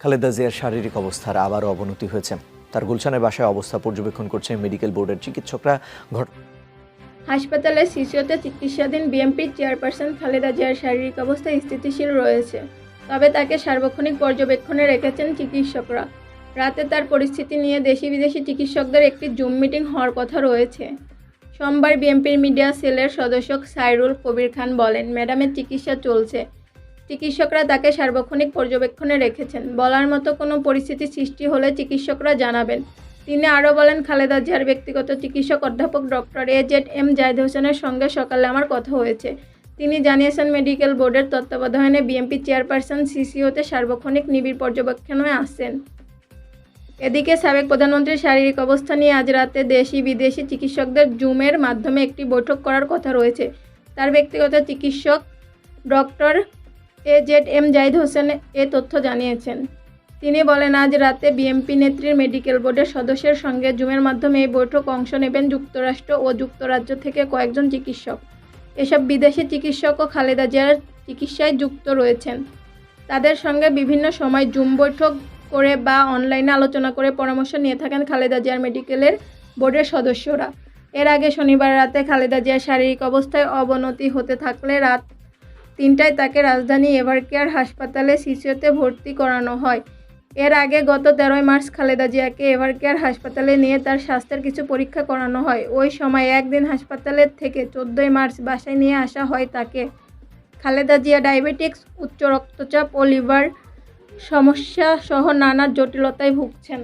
খালেদা জিয়ার শারীরিক অবস্থার আবারও অবনতি হয়েছে। তার গুলশানের বাসায় অবস্থা পর্যবেক্ষণ করছে মেডিকেল বোর্ডের চিকিৎসকরা। ঘট হাসপাতালে শিশুতে চিকিৎসাধীন বিএনপির চেয়ারপারসন খালেদা জিয়ার শারীরিক অবস্থা স্থিতিশীল রয়েছে, তবে তাকে সার্বক্ষণিক পর্যবেক্ষণে রেখেছেন চিকিৎসকরা। রাতে তার পরিস্থিতি নিয়ে দেশি বিদেশি চিকিৎসকদের একটি জুম মিটিং হওয়ার কথা রয়েছে। সোমবার বিএমপির মিডিয়া সেলের সদস্য সাইরুল কবির খান বলেন, ম্যাডামের চিকিৎসা চলছে চিকিৎসকরা তাকে সার্বক্ষণিক পর্যবেক্ষণে রেখেছেন। বলার মতো কোনো পরিস্থিতি সৃষ্টি হলে চিকিৎসকরা জানাবেন। তিনি আরও বলেন, খালেদা জিয়ার ব্যক্তিগত চিকিৎসক অধ্যাপক doctor A Z M Zahid হোসেনের সঙ্গে সকালে আমার কথা হয়েছে। তিনি জানিয়েছেন, মেডিকেল বোর্ডের তত্ত্বাবধানে বিএমপি চেয়ারপারসন সিসিওতে সার্বক্ষণিক নিবিড় পর্যবেক্ষণে আসছেন। এদিকে সাবেক প্রধানমন্ত্রীর শারীরিক অবস্থা নিয়ে আজ রাতে দেশি বিদেশি চিকিৎসকদের জুমের মাধ্যমে একটি বৈঠক করার কথা রয়েছে। তার ব্যক্তিগত চিকিৎসক doctor A Z M Zahid Hossain এ তথ্য জানিয়েছেন। তিনি বলেন, আজ রাতে বিএমপি নেত্রীর মেডিকেল বোর্ডের সদস্যের সঙ্গে জুমের মাধ্যমে এই বৈঠক অংশ নেবেন যুক্তরাষ্ট্র ও যুক্তরাজ্য থেকে কয়েকজন চিকিৎসক। এসব বিদেশি চিকিৎসকও খালেদা জিয়ার চিকিৎসায় যুক্ত রয়েছেন। তাদের সঙ্গে বিভিন্ন সময় জুম বৈঠক করে বা অনলাইনে আলোচনা করে পরামর্শ নিয়ে থাকেন খালেদা জিয়ার মেডিকেলের বোর্ডের সদস্যরা। এর আগে শনিবার রাতে খালেদা জিয়ার শারীরিক অবস্থায় অবনতি হতে থাকলে রাত তিনটায় তাকে রাজধানী এভারকেয়ার হাসপাতালে শিশুতে ভর্তি করানো হয়। এর আগে গত তেরোই মার্চ খালেদা জিয়াকে এভারকেয়ার হাসপাতালে নিয়ে তার স্বাস্থ্যের কিছু পরীক্ষা করানো হয়। ওই সময় একদিন হাসপাতালের থেকে চোদ্দোই মার্চ বাসায় নিয়ে আসা হয় তাকে। খালেদা জিয়া ডায়াবেটিক্স, উচ্চ রক্তচাপ ও লিভার সমস্যা সহ নানা জটিলতায় ভুগছেন।